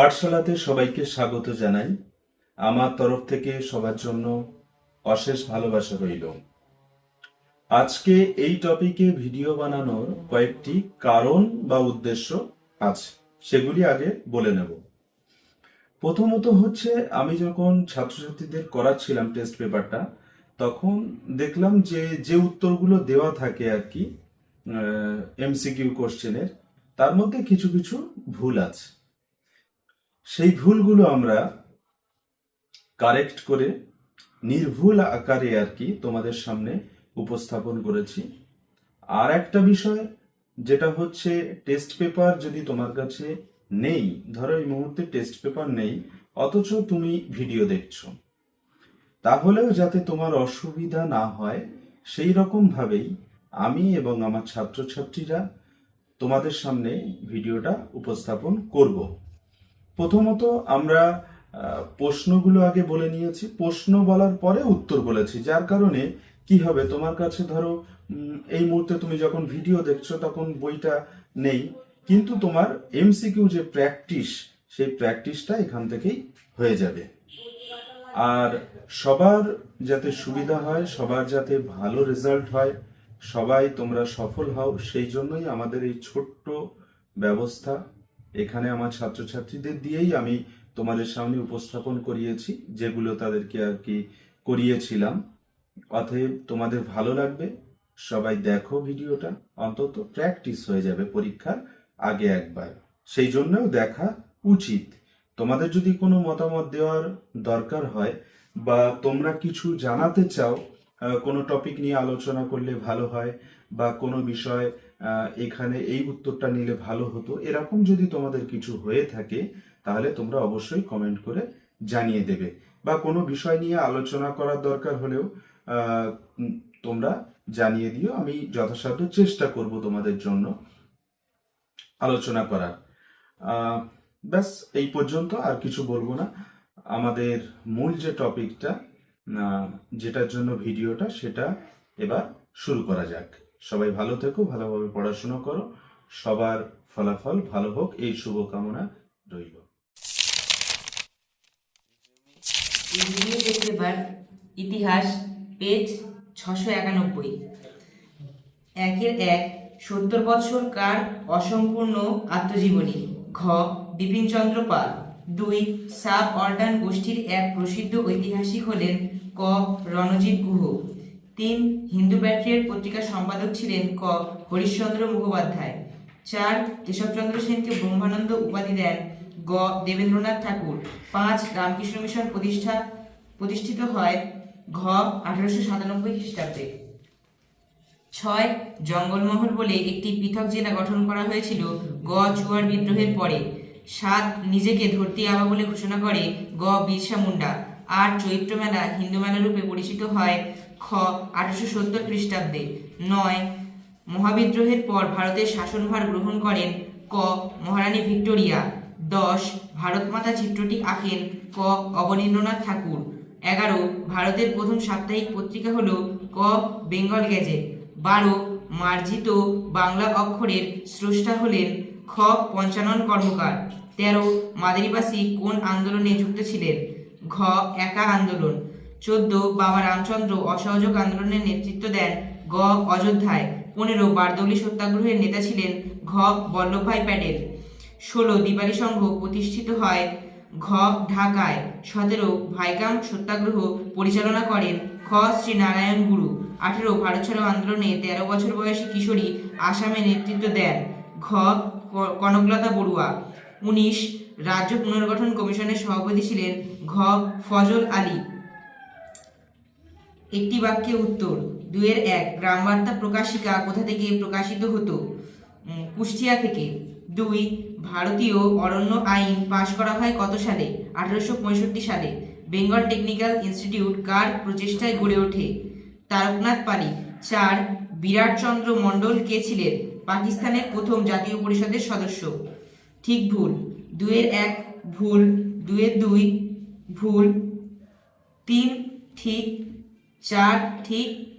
পাঠশালাতে সবাইকে স্বাগত জানাই। আমার তরফ থেকে সবার জন্য অশেষ ভালোবাসা রইল। আজকে এই টপিকে ভিডিও বানানোর কয়েকটি কারণ বা উদ্দেশ্য আছে, সেগুলি আগে বলে নেব। প্রথমত হচ্ছে, আমি যখন ছাত্রছাত্রীদের করাচ্ছিলাম টেস্ট পেপারটা তখন দেখলাম যে যে উত্তরগুলো দেওয়া থাকে আর কি এমসিকিউ কোশ্চেনের তার মধ্যে কিছু কিছু ভুল আছে। সেই ভুলগুলো আমরা কারেক্ট করে নির্ভুল আকারে আর কি তোমাদের সামনে উপস্থাপন করেছি। আর একটা বিষয়, যেটা হচ্ছে টেস্ট পেপার যদি তোমার কাছে নেই, ধরো এই মুহূর্তে টেস্ট পেপার নেই, অথচ তুমি ভিডিও দেখছ। তাহলেও যাতে তোমার অসুবিধা না হয়, সেই রকম ভাবেই আমি এবং আমার ছাত্রছাত্রীরা তোমাদের সামনে ভিডিওটা উপস্থাপন করব। প্রথমত আমরা প্রশ্নগুলো আগে বলে নিয়েছি। প্রশ্ন বলার পরে উত্তর বলেছি। যার কারণে কি হবে? তোমার কাছে ধরো এই মুহূর্তে তুমি যখন ভিডিও দেখছ, তখন বইটা নেই। কিন্তু তোমার এমসিকিউ যে প্র্যাকটিস সেই প্র্যাকটিসটা এখান থেকেই হয়ে যাবে। আর সবার যাতে সুবিধা হয়, সবার যাতে ভালো রেজাল্ট হয়, সবাই তোমরা সফল হও, সেই জন্যই আমাদের এই ছোট্ট ব্যবস্থা। এখানে আমার ছাত্রছাত্রীদের দিয়েই আমি তোমাদের সামনে উপস্থাপন করিয়েছি, যেগুলো তাদেরকে আর কি করিয়েছিলাম। অতএব তোমাদের ভালো লাগবে, সবাই দেখো ভিডিওটা, অন্তত প্র্যাকটিস হয়ে যাবে পরীক্ষার আগে একবার। সেই জন্যও দেখা উচিত। তোমাদের যদি কোনো মতামত দেওয়ার দরকার হয় বা তোমরা কিছু জানাতে চাও কোনো টপিক নিয়ে আলোচনা করলে ভালো হয় বা কোনো বিষয় এখানে এই উত্তরটা নিলে ভালো হতো। এরকম যদি তোমাদের কিছু হয়ে থাকে, তাহলে তোমরা অবশ্যই কমেন্ট করে জানিয়ে দেবে। বা কোনো বিষয় নিয়ে আলোচনা করার দরকার হলেও তোমরা জানিয়ে দিও। আমি যথাসাধ্য চেষ্টা করব তোমাদের জন্য আলোচনা করার। ব্যাস, এই পর্যন্ত আর কিছু বলব না। আমাদের মূল যে টপিকটা যেটার জন্য ভিডিওটা, সেটা এবার শুরু করা যাক। সবাই ভালো থেকো, ভালোভাবে পড়াশোনা করো, সবার ফলাফল ভালো হোক, এই শুভকামনা রইল। ইতিহাস, পেজ ছশো একানব্বই। একের এক, সত্তর বৎসর কার অসম্পূর্ণ আত্মজীবনী, ঘ বিপিনচন্দ্র পাল। দুই, সাব অর্ডান গোষ্ঠীর এক প্রসিদ্ধ ঐতিহাসিক হলেন ক, রণজিৎ গুহ। তিন হিন্দু ব্যাটারিয়ার পত্রিকার সম্পাদক ছিলেন ক. হরিশ্চন্দ্র মুখোপাধ্যায়। চার, কেশবচন্দ্র সেনকে ব্রহ্মানন্দ উপাধি দেন গ. দেবেন্দ্রনাথ ঠাকুর। পাঁচ, রামকৃষ্ণ মিশন প্রতিষ্ঠা, প্রতিষ্ঠিত হয় ঘ. আঠারোশো সাতানব্বই খ্রিস্টাব্দে। ছয়, জঙ্গলমহল বলে একটি পৃথক জেলা গঠন করা হয়েছিল গ. চুয়ার বিদ্রোহের পরে। সাত, নিজেকে ধরতি আবা বলে ঘোষণা করে গ. বিরসা মুন্ডা। আট, চৈত্র মেলা হিন্দু মেলা রূপে পরিচিত হয় খ, আঠারোশো সত্তর খ্রিস্টাব্দে। নয়, মহাবিদ্রোহের পর ভারতের শাসনভার গ্রহণ করেন ক, মহারানী ভিক্টোরিয়া। দশ ভারত মাতা চিত্রটি আঁকেন ক, অবনীন্দ্রনাথ ঠাকুর। এগারো, ভারতের প্রথম সাপ্তাহিক পত্রিকা হল ক, বেঙ্গল গেজেট বারো, মার্জিত বাংলা অক্ষরের স্রষ্টা হলেন খ, পঞ্চানন কর্মকার। তেরো, মাদারিবাসী কোন আন্দোলনে যুক্ত ছিলেন? ঘ, একা আন্দোলন। চোদ্দ বাবা রামচন্দ্র অসহযোগ আন্দোলনের নেতৃত্ব দেন গ অযোধ্যায়। পনেরো বারদৌলি সত্যাগ্রহের নেতা ছিলেন ঘ বল্লভভাই প্যাটেল। ষোলো দিবালী সংঘ প্রতিষ্ঠিত হয় ঘ ঢাকায়। সতেরো ভাইকাম সত্যাগ্রহ পরিচালনা করেন খ শ্রী নারায়ণ গুরু। আঠেরো ভারত ছাড়ো আন্দোলনে তেরো বছর বয়সী কিশোরী আসামে নেতৃত্ব দেন ঘ কনকলতা বড়ুয়া। উনিশ রাজ্য পুনর্গঠন কমিশনের সভাপতি ছিলেন ঘ ফজল আলী। একটি বাক্যে উত্তর দুয়ের এক, গ্রামবার্তা প্রকাশিকা কোথা থেকে প্রকাশিত হতো? কুষ্টিয়া থেকে। দুই, ভারতীয় অরণ্য আইন পাশ করা হয় কত সালে? আঠারোশো পঁয়ষট্টি সালে। বেঙ্গল টেকনিক্যাল ইনস্টিটিউট কার প্রচেষ্টায় গড়ে ওঠে? তারকনাথ পালি। চার, বিরাটচন্দ্র মণ্ডল কে ছিলেন? পাকিস্তানের প্রথম জাতীয় পরিষদের সদস্য। ঠিক ভুল। দুয়ের এক, ভুল। দুয়ের দুই, ভুল। তিন, ঠিক চার, ঠিক?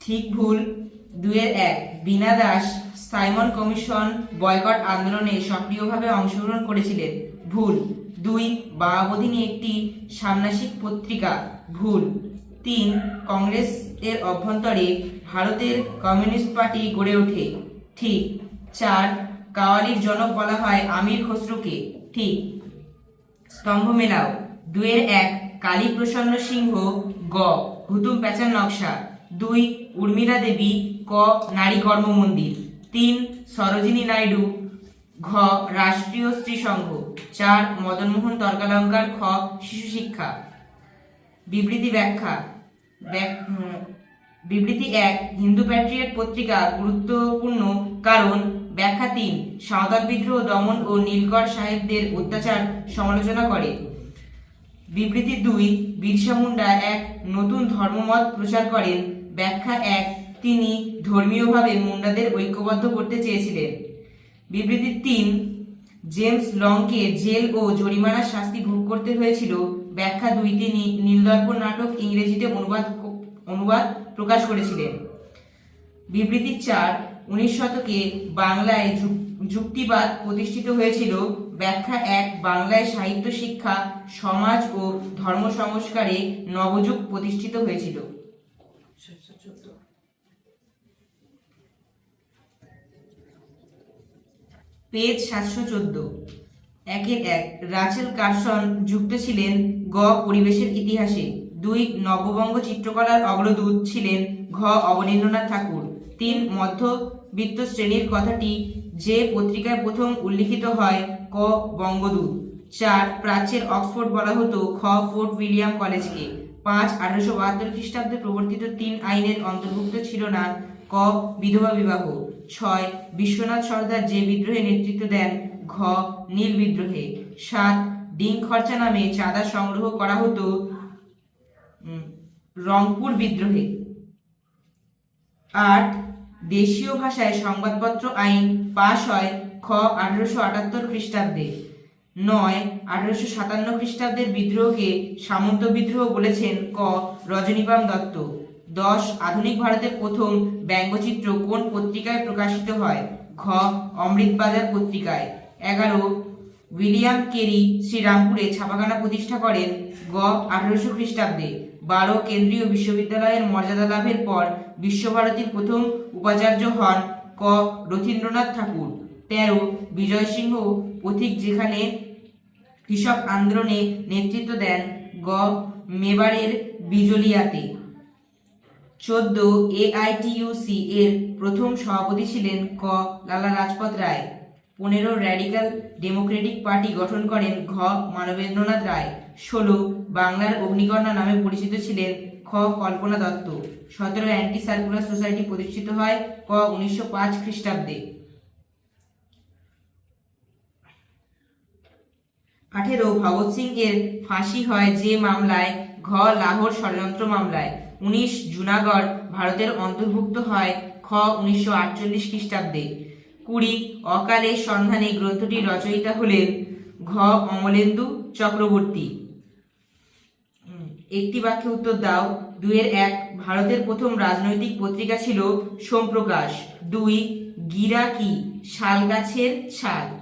ঠিক ভুল। দুয়ের এক। Bina Das, Simon commission boycott আন্দোলনে সক্রিয়ভাবে অংশগ্রহণ করেছিলেন। ভুল। দুই বাবাবধিনী একটি সামনাসিক পত্রিকা। ভুল। তিন, কংগ্রেস এর অভ্যন্তরে ভারতের কমিউনিস্ট পার্টি গড়ে ওঠে। ঠিক। চার, কাওয়ালির জনক বলা হয় আমির খসরুকে। ঠিক। স্তম্ভ মেলাও। দুয়ের এক কালী প্রসন্ন সিংহ, গ হুতুম প্যাচার নকশা, দুই, উর্মিলা দেবী, ক, নারী কর্ম মন্দির, তিন, সরোজিনী নাইডু, ঘ, রাষ্ট্রীয় স্ত্রী সংঘ, চার, মদনমোহন তর্কালঙ্কার, খ, শিশু শিক্ষা। বিবৃতি ব্যাখ্যা। বিবৃতি এক, হিন্দু প্যাট্রিয়ট পত্রিকা গুরুত্বপূর্ণ কারণ, ব্যাখ্যা তিন, সাঁওতাল বিদ্রোহ, দমন ও নীলকর সাহেবদের অত্যাচার সমালোচনা করে। বিবৃতি দুই, বিরসা মুন্ডা এক নতুন ধর্মমত প্রচার করেন। ব্যাখ্যা এক, তিনি ধর্মীয়ভাবে মুন্ডাদের ঐক্যবদ্ধ করতে চেয়েছিলেন। বিবৃতি তিন, জেমস লংকে জেল ও জরিমানার শাস্তি ভোগ করতে হয়েছিল। ব্যাখ্যা দুই, তিনি নীলদর্পণ নাটক ইংরেজিতে অনুবাদ অনুবাদ প্রকাশ করেছিলেন। বিবৃতি চার, উনিশ শতকে বাংলায় যুক- যুক্তিবাদ প্রতিষ্ঠিত হয়েছিল। ব্যাখ্যা এক, বাংলায় সাহিত্য শিক্ষা, সমাজ ও ধর্ম সংস্কারে নবযুগ প্রতিষ্ঠিত হয়েছিল। পেজ সাতশো চোদ্দ। একের এক, রাচেল কার্সন যুক্ত ছিলেন গ পরিবেশের ইতিহাসে। দুই, নববঙ্গ চিত্রকলার অগ্রদূত ছিলেন ঘ অবনীন্দ্রনাথ ঠাকুর। তিন, মধ্যবিত্ত শ্রেণির কথাটি যে পত্রিকায় প্রথম উল্লিখিত হয় ক বঙ্গদূত। চার, প্রাচ্যের অক্সফোর্ড বলা হতো খ ফোর্ট উইলিয়াম কলেজকে। পাঁচ, আঠারোশো বাহাত্তর খ্রিস্টাব্দে প্রবর্তিত তিন আইনের অন্তর্ভুক্ত ছিল না ক, বিধবা বিবাহ। ছয়, বিশ্বনাথ সর্দার যে বিদ্রোহে নেতৃত্ব দেন, ঘ, নীল বিদ্রোহে। সাত, ডিং খরচা নামে চাঁদা সংগ্রহ করা হতো রংপুর বিদ্রোহে। আট, দেশীয় ভাষায় সংবাদপত্র আইন পাশ হয় খ, আঠারোশো আটাত্তর খ্রিস্টাব্দে। নয়, আঠারোশো সাতান্ন খ্রিস্টাব্দের বিদ্রোহকে সামন্ত বিদ্রোহ বলেছেন ক, রজনীবাম দত্ত। দশ, আধুনিক ভারতের প্রথম ব্যঙ্গচিত্র কোন পত্রিকায় প্রকাশিত হয়? ঘ, অমৃতবাজার পত্রিকায়। এগারো, উইলিয়াম কেরি শ্রীরামপুরে ছাপাখানা প্রতিষ্ঠা করেন গ, আঠারোশো খ্রিস্টাব্দে। বারো, কেন্দ্রীয় বিশ্ববিদ্যালয়ের মর্যাদা লাভের পর বিশ্বভারতীর প্রথম উপাচার্য হন ক, রথীন্দ্রনাথ ঠাকুর। তেরো, বিজয় সিংহ পথিক যেখানে কৃষক আন্দোলনে নেতৃত্ব দেন গ মেবারের বিজলিয়াতে। চোদ্দ, এআইটিইউসি এর প্রথম সভাপতি ছিলেন ক, লালা লাজপত রায়। পনেরো, র্যাডিক্যাল ডেমোক্রেটিক পার্টি গঠন করেন ঘ, মানবেন্দ্রনাথ রায়। ষোলো, বাংলার অগ্নিকর্ণা নামে পরিচিত ছিলেন খ, কল্পনা দত্ত। সতেরো, অ্যান্টি সার্কুলার সোসাইটি প্রতিষ্ঠিত হয় ক, উনিশশো পাঁচ খ্রিস্টাব্দে। আঠেরো ভগৎ সিং এর ফাঁসি হয় যে মামলায়, ঘ লাহোর ষড়যন্ত্র মামলায়, উনিশ জুনাগড় ভারতের অন্তর্ভুক্ত হয়, খ উনিশশো আটচল্লিশ খ্রিস্টাব্দে। কুড়ি অকালের সন্ধানে গ্রন্থটি রচয়িতা হলেন ঘ অমলেন্দু চক্রবর্তী। একটি বাক্যে উত্তর দাও। দুইয়ের এক, ভারতের প্রথম রাজনৈতিক পত্রিকা ছিল সোমপ্রকাশ। দুই, গিরা কি? শাল গাছের ছাল।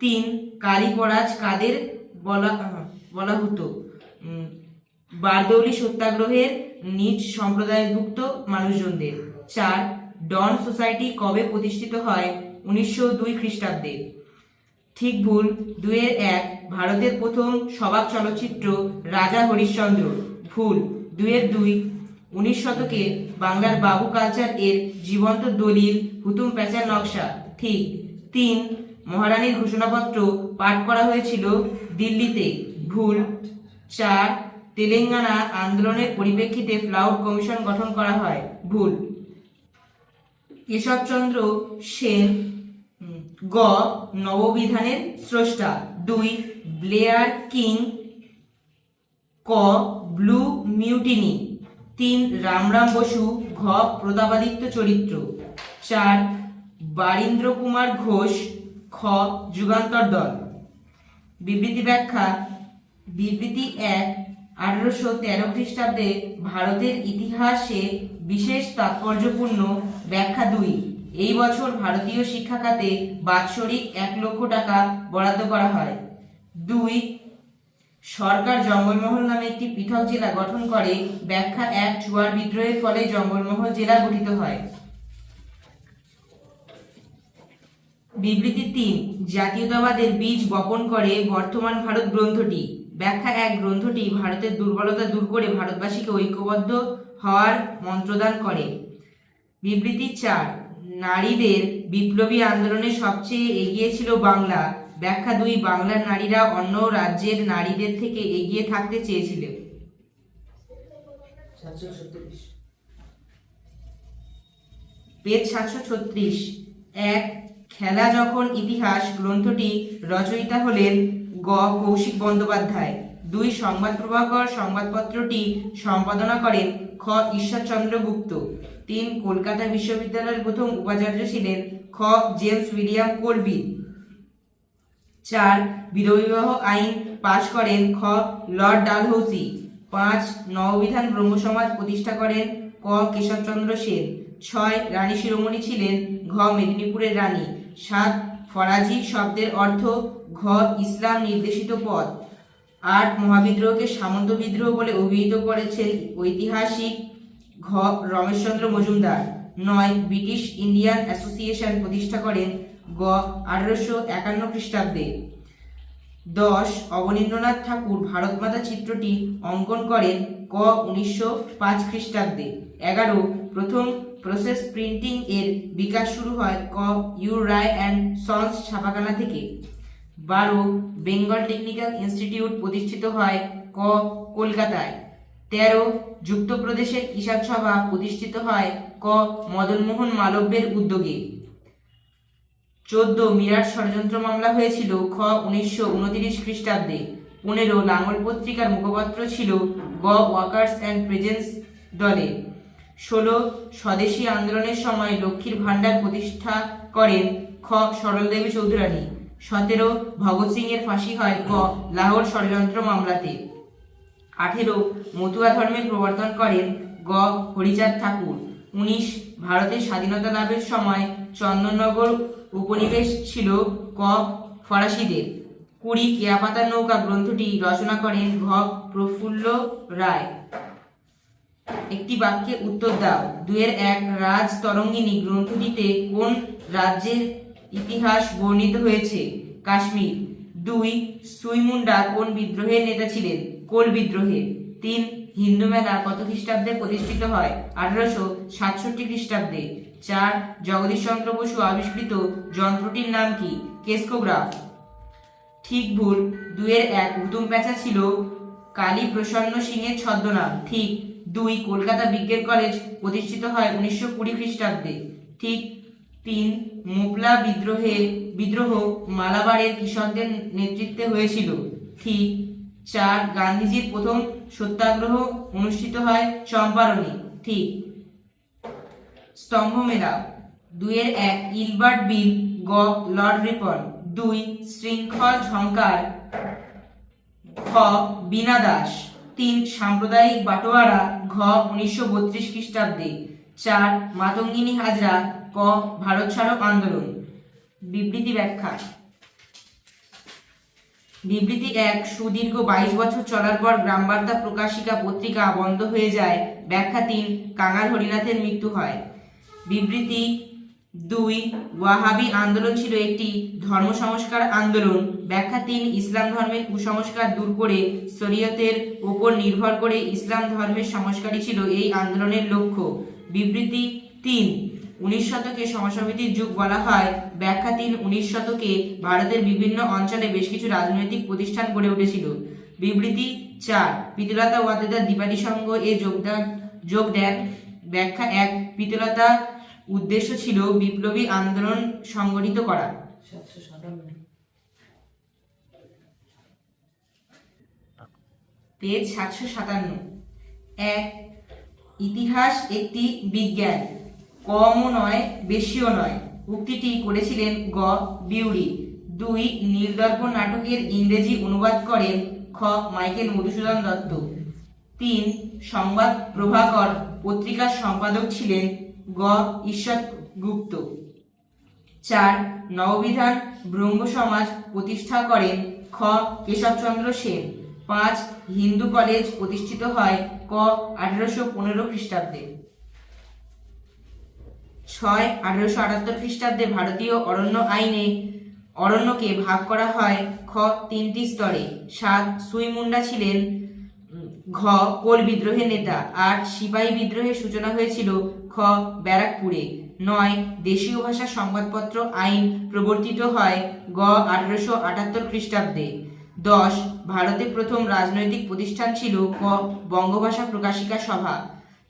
তিন কালীপরাজ কাদের বলা বলা হতো? বারদৌলি সত্যাগ্রহের নিজ সম্প্রদায়ভুক্ত মানুষজনদের। চার, ডন সোসাইটি কবে প্রতিষ্ঠিত হয়? উনিশশো দুই খ্রিস্টাব্দে। ঠিক ভুল দুয়ের এক, ভারতের প্রথম সবাক চলচ্চিত্র রাজা হরিশ্চন্দ্র। ভুল দুয়ের দুই। উনিশ শতকে বাংলার বাবু কালচার এর জীবন্ত দলিল, হুতুম প্যাচার নকশা। ঠিক, তিন মহারানীর ঘোষণাপত্র পাঠ করা হয়েছিল দিল্লিতে। ভুল। চার, তেলেঙ্গানা আন্দোলনের পরিপ্রেক্ষিতে ফ্লাউড কমিশন গঠন করা হয়। ভুল। কেশবচন্দ্র সেন গ, নববিধানের স্রষ্টা। দুই, ব্লেয়ার কিং, ক, ব্লু মিউটিনি। তিন, রামরাম বসু, ঘ, প্রতাপাদিত্য চরিত্র। চার বারীন্দ্র কুমার ঘোষ খ, যুগান্তর দল। বিবৃতি ব্যাখ্যা, বিবৃতি এক, আঠারোশো তেরো খ্রিস্টাব্দে ভারতের ইতিহাসে বিশেষ তাৎপর্যপূর্ণ ব্যাখ্যা দুই। এই বছর ভারতীয় শিক্ষা খাতে বাৎসরিক এক লক্ষ টাকা বরাদ্দ করা হয়। দুই, সরকার জঙ্গলমহল নামে একটি পৃথক জেলা গঠন করে। ব্যাখ্যা এক চুয়ার বিদ্রোহের ফলে জঙ্গলমহল জেলা গঠিত হয়। বিবৃতি তিন, জাতীয়তাবাদের বীজ বপন করে বর্তমান ভারত গ্রন্থটি। ব্যাখ্যা এক, গ্রন্থটি ভারতের দুর্বলতা দূর করে ভারতবাসীকে ঐক্যবদ্ধ হওয়ার মন্ত্রদান করে। বিবৃতি চার, নারীদের বিপ্লবী আন্দোলনে সবচেয়ে এগিয়ে ছিল বাংলা। ব্যাখ্যা দুই, বাংলার নারীরা অন্য রাজ্যের নারীদের থেকে এগিয়ে থাকতে চেয়েছিলেন। পেজ সাতশো ছত্রিশ, এক খেলা যখন ইতিহাস গ্রন্থটি রচয়িতা হলেন গ. কৌশিক বন্দ্যোপাধ্যায়। দুই সংবাদ প্রভাকর সংবাদপত্রটি সম্পাদনা করেন খ. ঈশ্বরচন্দ্র গুপ্ত। তিন কলকাতা বিশ্ববিদ্যালয়ের প্রথম উপাচার্য ছিলেন খ. James William Colby. চার বিধবিবাহ আইন পাশ করেন খ. Lord Dalhousie. পাঁচ, নববিধান ব্রহ্মসমাজ প্রতিষ্ঠা করেন ক. কেশবচন্দ্র সেন। ছয়, রানী শিরোমণি ছিলেন ঘ. মেদিনীপুরের রানী। সাত ফরাজি শব্দের অর্থ ঘ ইসলাম নির্দেশিত পথ। আট মহাবিদ্রোহকে সামন্ত বিদ্রোহ বলে অভিহিত করেছেন ঐতিহাসিক ঘ রমেশচন্দ্র মজুমদার। নয় ব্রিটিশ ইন্ডিয়ান অ্যাসোসিয়েশন প্রতিষ্ঠা করেন গ আঠারোশো একান্ন খ্রিস্টাব্দে। দশ অবনীন্দ্রনাথ ঠাকুর ভারতমাতা চিত্রটি অঙ্কন করেন ক উনিশশো পাঁচ খ্রিস্টাব্দে। এগারো প্রথম প্রসেস প্রিন্টিং এর বিকাশ শুরু হয় ক, ইউ, রায় অ্যান্ড সন্স ছাপাখানা থেকে। বারো, বেঙ্গল টেকনিক্যাল ইনস্টিটিউট প্রতিষ্ঠিত হয় ক, কলকাতায়। তেরো, যুক্তপ্রদেশের কিষাণ সভা প্রতিষ্ঠিত হয় ক, মদনমোহন মালব্যের উদ্যোগে। চোদ্দ, মিরাট ষড়যন্ত্র মামলা হয়েছিল খ, উনিশশো উনতিরিশ খ্রিস্টাব্দে। পনেরো লাঙ্গল পত্রিকার মুখপাত্র ছিল গ, ওয়াকার্স অ্যান্ড প্রেজেন্স দলে। ষোলো, স্বদেশী আন্দোলনের সময় লক্ষ্মীর ভাণ্ডার প্রতিষ্ঠা করেন খ. সরলদেবী চৌধুরানী। সতেরো, ভগৎ সিং এর ফাঁসি হয় ক. লাহোর ষড়যন্ত্র মামলাতে। আঠেরো, মতুয়া ধর্মের প্রবর্তন করেন গ. হরিচাঁদ ঠাকুর। উনিশ, ভারতের স্বাধীনতা লাভের সময় চন্দননগর উপনিবেশ ছিল ক. ফরাসিদের। কুড়ি কেয়াপাতা নৌকা গ্রন্থটি রচনা করেন ঘ. প্রফুল্ল রায়। একটি বাক্যে উত্তর দাও। দুয়ের এক, রাজ তরঙ্গিনী গ্রন্থটিতে কোন রাজ্যের ইতিহাস বর্ণিত হয়েছে? কাশ্মীর। দুই, সুইমুন্ডা কোন বিদ্রোহের নেতা ছিলেন? কোল বিদ্রোহে। তিন, হিন্দু মেলা কত খ্রিস্টাব্দে প্রতিষ্ঠিত হয়? আঠারোশো সাতষট্টি খ্রিস্টাব্দে। চার জগদীশ চন্দ্র বসু আবিষ্কৃত যন্ত্রটির নাম কি? কেস্কোগ্রাফ। ঠিক ভুল। দুয়ের এক উতুম প্যাঁচা ছিল কালী প্রসন্ন সিংয়ের ছদ্মনাম। ঠিক দুই কলকাতা বিজ্ঞান কলেজ প্রতিষ্ঠিত হয় উনিশশো কুড়ি খ্রিস্টাব্দে। ঠিক তিন মোপলা বিদ্রোহে, বিদ্রোহ মালাবারের কৃষকদের নেতৃত্বে হয়েছিল। ঠিক চার গান্ধীজির প্রথম সত্যাগ্রহ অনুষ্ঠিত হয় চম্পারণে। ঠিক স্তম্ভ মেলা দুইয়ের এক ইলবার্ট বিল গ লর্ড রিপন। দুই শৃঙ্খল ঝঙ্কার খ বীণা দাস। তিন সাম্প্রদায়িক বাটোয়ারা ঘ উনিশশো বত্রিশ খ্রিস্টাব্দে, চার মাতঙ্গিনী হাজরা, ক ভারত ছাড়ক আন্দোলন। বিবৃতি ব্যাখ্যা। বিবৃতি এক, সুদীর্ঘ বাইশ বছর চলার পর গ্রামবার্তা প্রকাশিকা পত্রিকা বন্ধ হয়ে যায়। ব্যাখ্যা তিন, কাঙাল হরিনাথের মৃত্যু হয়। বিবৃতি দুই, ওয়াহাবি আন্দোলন ছিল একটি ধর্ম সংস্কার আন্দোলন। ব্যাখ্যা তিন, ইসলাম ধর্মের কুসংস্কার দূর করে শরীয়তের উপর নির্ভর করে ইসলাম ধর্মের সংস্কারই ছিল এই আন্দোলনের লক্ষ্য। বিবৃতি তিন, উনিশ শতকে সমাজসমিতির যুগ বলা হয়। ব্যাখ্যা তিন, উনিশ শতকে ভারতের বিভিন্ন অঞ্চলে বেশ কিছু রাজনৈতিক প্রতিষ্ঠান গড়ে উঠেছিল। বিবৃতি চার, পিতলতা ওয়াদেদার দ্বিপাঠী সংঘ এ যোগদান, যোগ দেন। ব্যাখ্যা এক, পিতলতা উদ্দেশ্য ছিল বিপ্লবী আন্দোলন সংগঠিত করা পেজ সাতশো সাতান্ন। এক, ইতিহাস একটি বিজ্ঞান। কমও নয়, বেশিও নয়। উক্তিটি করেছিলেন গ. বিউরি। দুই, নীলদর্পণ নাটকের ইংরেজি অনুবাদ করেন খ. মাইকেল মধুসূদন দত্ত। তিন, সংবাদ প্রভাকর পত্রিকার সম্পাদক ছিলেন গ. ঈশ্বর গুপ্ত। চার. নববিধান ব্রহ্ম সমাজ প্রতিষ্ঠা করেন খ. কেশবচন্দ্র সেন। পাঁচ. হিন্দু কলেজ প্রতিষ্ঠিত হয় ক. আঠারোশো পনেরো খ্রিস্টাব্দে। ছয়. আঠারোশো আটাত্তর খ্রিস্টাব্দে ভারতীয় অরণ্য আইনে অরণ্যকে ভাগ করা হয় খ তিনটি স্তরে। সাত. সুই মুন্ডা ছিলেন ঘ কোল বিদ্রোহের নেতা, আট, সিপাহী বিদ্রোহের সূচনা হয়েছিল, খ, ব্যারাকপুরে, নয়, দেশীয় ভাষা সংবাদপত্র আইন প্রবর্তিত হয়, গ, আঠারোশো আটাত্তর খ্রিস্টাব্দে। দশ, ভারতে প্রথম রাজনৈতিক প্রতিষ্ঠান ছিল, ক, বঙ্গভাষা প্রকাশিকা সভা।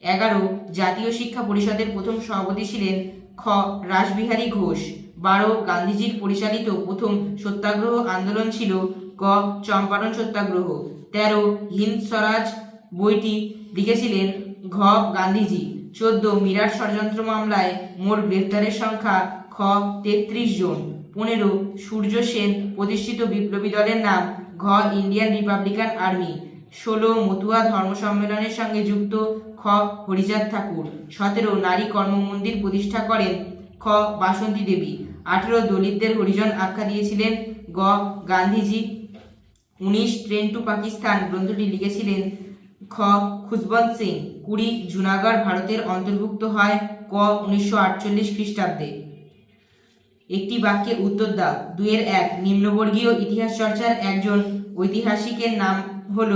এগারো, জাতীয় শিক্ষা পরিষদের প্রথম সভাপতি ছিলেন, খ, রাসবিহারী ঘোষ। বারো, গান্ধীজির পরিচালিত প্রথম সত্যাগ্রহ আন্দোলন ছিল ক, চম্পারণ সত্যাগ্রহ। তেরো, হিন্দ স্বরাজ বইটি লিখেছিলেন ঘ, গান্ধীজি। চোদ্দ, মিরাট ষড়যন্ত্র মামলায় মোট গ্রেফতারের সংখ্যা খ, তেত্রিশ জন। পনেরো, সূর্য সেন প্রতিষ্ঠিত বিপ্লবী দলের নাম ঘ, ইন্ডিয়ান রিপাবলিকান আর্মি। ষোলো, মতুয়া ধর্ম সম্মেলনের সঙ্গে যুক্ত খ, হরিচাঁদ ঠাকুর। সতেরো, নারী কর্মমন্দির প্রতিষ্ঠা করেন খ, বাসন্তী দেবী। আঠেরো, দলিতদের হরিজন আখ্যা দিয়েছিলেন গ, গান্ধীজি। উনিশ ট্রেন টু পাকিস্তান গ্রন্থটি লিখেছিলেন খ. খুশবন্ত সিং। কুড়ি জুনাগড় ভারতের অন্তর্ভুক্ত হয় ক. উনিশশো আটচল্লিশ খ্রিস্টাব্দে। একটি বাক্যে উত্তর দাও। দুয়ের এক, নিম্নবর্গীয় ইতিহাস চর্চার একজন ঐতিহাসিকের নাম হল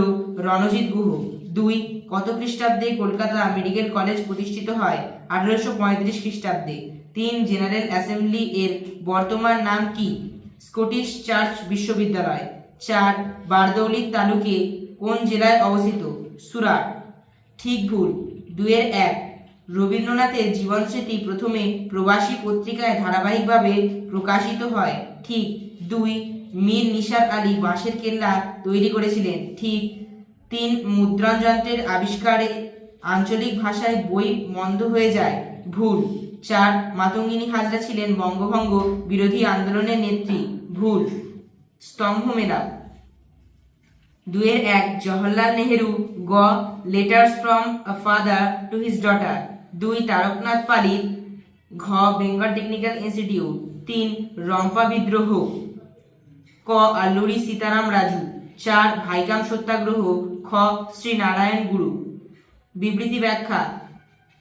রণজিৎ গুহ। দুই, কত খ্রিস্টাব্দে কলকাতা মেডিকেল কলেজ প্রতিষ্ঠিত হয়? আঠারোশো পঁয়ত্রিশ খ্রিস্টাব্দে। তিন, জেনারেল অ্যাসেম্বলি এর বর্তমান নাম কি? স্কটিশ চার্চ বিশ্ববিদ্যালয়। চার বারদৌলি তালুকে কোন জেলায় অবস্থিত? সুরাট। ঠিক ভুল। দুয়ের এক। রবীন্দ্রনাথের জীবনস্মৃতি প্রথমে প্রবাসী পত্রিকায় ধারাবাহিকভাবে প্রকাশিত হয়। ঠিক দুই। মীর নিসার আলী বাঁশের কেল্লা তৈরি করেছিলেন। ঠিক তিন। মুদ্রণ যন্ত্রের আবিষ্কারে আঞ্চলিক ভাষায় বই বন্ধ হয়ে যায়। ভুল। চার। মাতঙ্গিনী হাজরা ছিলেন বঙ্গভঙ্গ বিরোধী আন্দোলনের নেত্রী। ভুল। স্তম্ভ মেলা দুয়ের এক, জওহরলাল নেহেরু, গ letters from a father to his daughter দুই, তারকনাথ পালি ঘ, বেঙ্গল টেকনিক্যাল ইনস্টিটিউট। তিন, রম্পা বিদ্রোহ। ক, আল্লুরি সীতারাম রাজু। চার, ভাইকাম সত্যাগ্রহ। খ শ্রী নারায়ণ গুরু। বিবৃতি ব্যাখ্যা।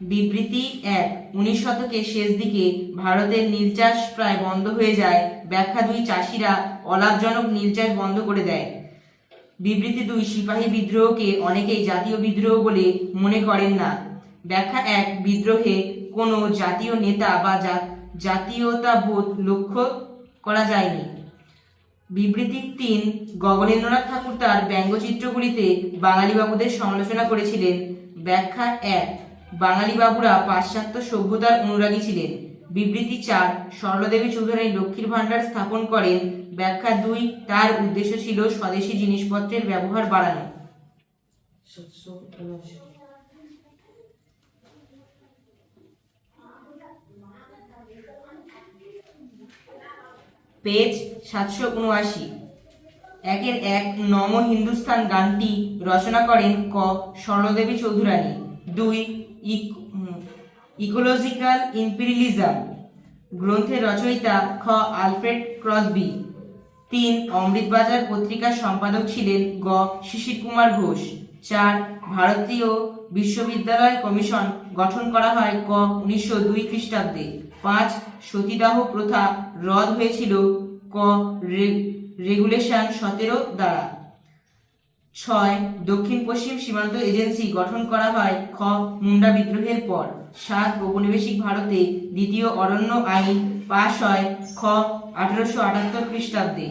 বিবৃতি এক, উনিশ শতকের শেষ দিকে ভারতের নীল চাষ প্রায় বন্ধ হয়ে যায়। ব্যাখ্যা দুই চাষিরা অলাভজনক নীল চাষ বন্ধ করে দেয়। বিবৃতি দুই, সিপাহী বিদ্রোহকে অনেকেই জাতীয় বিদ্রোহ বলে মনে করেন না। ব্যাখ্যা এক, বিদ্রোহে কোনো জাতীয় নেতা বা জাতীয়তাবোধ লক্ষ্য করা যায়নি। বিবৃতি তিন, গগনেন্দ্রনাথ ঠাকুর তার ব্যঙ্গচিত্রগুলিতে বাঙালি বাবুদের সমালোচনা করেছিলেন। ব্যাখ্যা এক বাঙালি বাবুরা পাশ্চাত্য সভ্যতার অনুরাগী ছিলেন। বিবৃতি চার, স্বর্ণদেবী চৌধুরী লক্ষ্মীর ভাণ্ডার স্থাপন করেন। ব্যাখ্যা দুই, তার উদ্দেশ্য ছিল স্বদেশী জিনিসপত্রের ব্যবহার বাড়ানো। পেজ সাতশো উনআশি। একের এক নম হিন্দুস্তান গানটি রচনা করেন ক, স্বর্ণদেবী চৌধুরানী। দুই ইকোলজিক্যাল ইম্পিরিয়ালিজম গ্রন্থের রচয়িতা খ. Alfred Crosby. তিন, অমৃতবাজার পত্রিকার সম্পাদক ছিলেন গ. শিশির কুমার ঘোষ। চার, ভারতীয় বিশ্ববিদ্যালয় কমিশন গঠন করা হয় ক. উনিশশো দুই খ্রিস্টাব্দে। পাঁচ, সতীদাহ প্রথা রদ হয়েছিল ক. রেগুলেশন সতেরো দ্বারা। ছয়, দক্ষিণ পশ্চিম সীমান্ত এজেন্সি গঠন করা হয় খ, মুন্ডা বিদ্রোহের পর। সাত, ঔপনিবেশিক ভারতে দ্বিতীয় অরণ্য আইন পাশ হয় খ, আঠারোশো আটাত্তর খ্রিস্টাব্দে।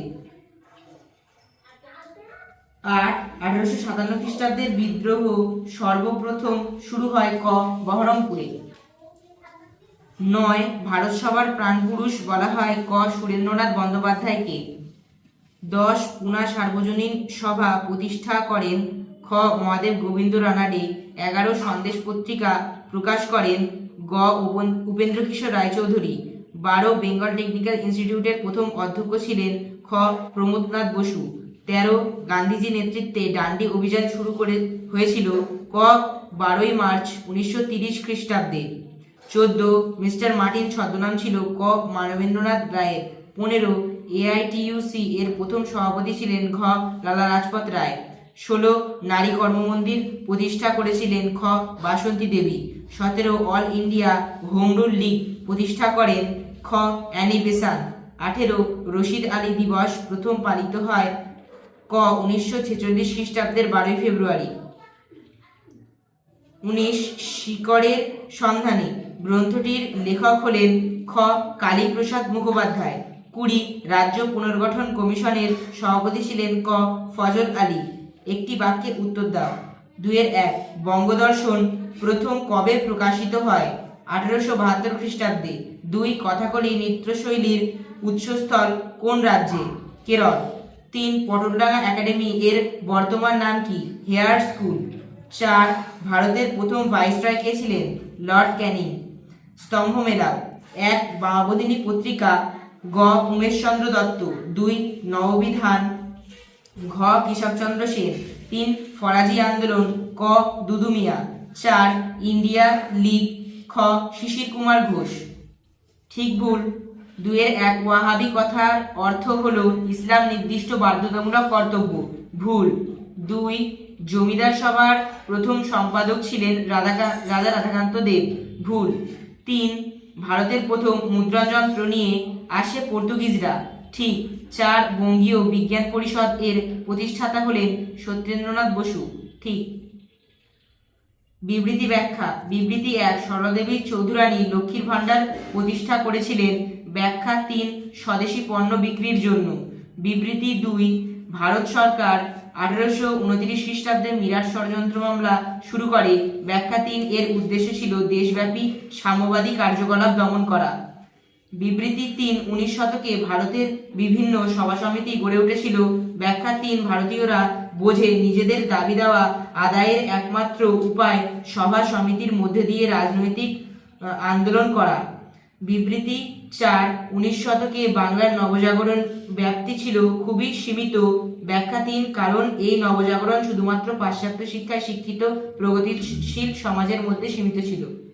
আট, আঠারোশো সাতান্ন খ্রিস্টাব্দের বিদ্রোহ সর্বপ্রথম শুরু হয় ক, বহরমপুরে। নয়, ভারত সভার প্রাণপুরুষ বলা হয় ক সুরেন্দ্রনাথ বন্দ্যোপাধ্যায়কে। দশ পুনা সার্বজনীন সভা প্রতিষ্ঠা করেন খ. মহাদেব গোবিন্দ রানাডে। এগারো সন্দেশ পত্রিকা প্রকাশ করেন গ. উপেন- উপেন্দ্র কিশোর রায়চৌধুরী। বারো বেঙ্গল টেকনিক্যাল ইনস্টিটিউটের প্রথম অধ্যক্ষ ছিলেন খ. প্রমোদনাথ বসু। তেরো গান্ধীজি নেতৃত্বে ডান্ডি অভিযান শুরু করে, হয়েছিল ক. বারোই মার্চ উনিশশো তিরিশ খ্রিস্টাব্দে। চোদ্দ মিস্টার মার্টিন ছদ্মনাম ছিল ক. মানবেন্দ্রনাথ রায়ের। পনেরো এআইটিইউসি এর প্রথম সভাপতি ছিলেন ঘ লালা রাজপথ রায়। ষোলো নারী কর্মমন্দির প্রতিষ্ঠা করেছিলেন খ বাসন্তী দেবী। সতেরো All India Home Rule League প্রতিষ্ঠা করেন খ অ্যানি বেসান আঠেরো রশিদ আলী দিবস প্রথম পালিত হয় ক উনিশশো ছেচল্লিশ খ্রিস্টাব্দের বারোই ফেব্রুয়ারি। উনিশ শিকড়ের সন্ধানে গ্রন্থটির লেখক হলেন খ কালীপ্রসাদ মুখোপাধ্যায়। কুড়ি রাজ্য পুনর্গঠন কমিশনের সভাপতি ছিলেন ক ফজল আলী। একটি বাক্যে উত্তর দাও। দুয়ের এক, বঙ্গদর্শন প্রথম কবে প্রকাশিত হয়? আঠারোশো বাহাত্তর খ্রিস্টাব্দে। দুই, কথাকলি নৃত্যশৈলীর উৎসস্থল কোন রাজ্যে? কেরল। তিন পটলডাঙ্গা একাডেমি এর বর্তমান নাম কি? Hare School. চার, ভারতের প্রথম ভাইসরয় কে ছিলেন? Lord Canning. স্তম্ভ মেলাও এক, বামাবদিনী পত্রিকা গ, উমেশচন্দ্র দত্ত। দুই, নববিধান। ঘ কেশবচন্দ্র সেন। তিন, ফরাজি আন্দোলন। ক দুদুমিয়া চার, ইন্ডিয়া লীগ। খ, শিশির কুমার ঘোষ। ঠিক ভুল। দুয়ের এক ওয়াহাবি কথার অর্থ হলো ইসলাম নির্দিষ্ট বাধ্যতামূলক কর্তব্য। ভুল। দুই, জমিদার সভার প্রথম সম্পাদক ছিলেন রাধাকা রাজা রাধাকান্ত দেব। ভুল। তিন ভারতের প্রথম মুদ্রাযন্ত্র নিয়ে আসে পর্তুগিজরা। ঠিক চার বঙ্গীয় বিজ্ঞান পরিষদ এর প্রতিষ্ঠাতা হলেন সত্যেন্দ্রনাথ বসু। ঠিক। বিবৃতি ব্যাখ্যা। বিবৃতি এক সরলাদেবী চৌধুরানী লক্ষ্মীর ভাণ্ডার প্রতিষ্ঠা করেছিলেন ব্যাখ্যা তিন, স্বদেশী পণ্য বিক্রির জন্য। বিবৃতি দুই ভারত সরকার আঠারোশো উনত্রিশ খ্রিস্টাব্দে মিরাট ষড়যন্ত্র মামলা শুরু করে। ব্যাখ্যা তিন, এর উদ্দেশ্য ছিল দেশব্যাপী সাম্যবাদী কার্যকলাপ দমন করা। বিবৃতি তিন, উনিশ শতকে ভারতের বিভিন্ন সভা সমিতি গড়ে উঠেছিল। ব্যাখ্যা তিন, ভারতীয়রা বোঝে নিজেদের দাবি দেওয়া আদায়ের একমাত্র উপায় সভা সমিতির মধ্যে দিয়ে রাজনৈতিক আন্দোলন করা। বিবৃতি চার, উনিশ শতকে বাংলার নবজাগরণ ব্যাপ্তি ছিল খুবই সীমিত। ব্যাখ্যা তিন কারণ এই নবজাগরণ শুধুমাত্র পাশ্চাত্য শিক্ষায় শিক্ষিত, প্রগতিশীল সমাজের মধ্যে সীমিত ছিল।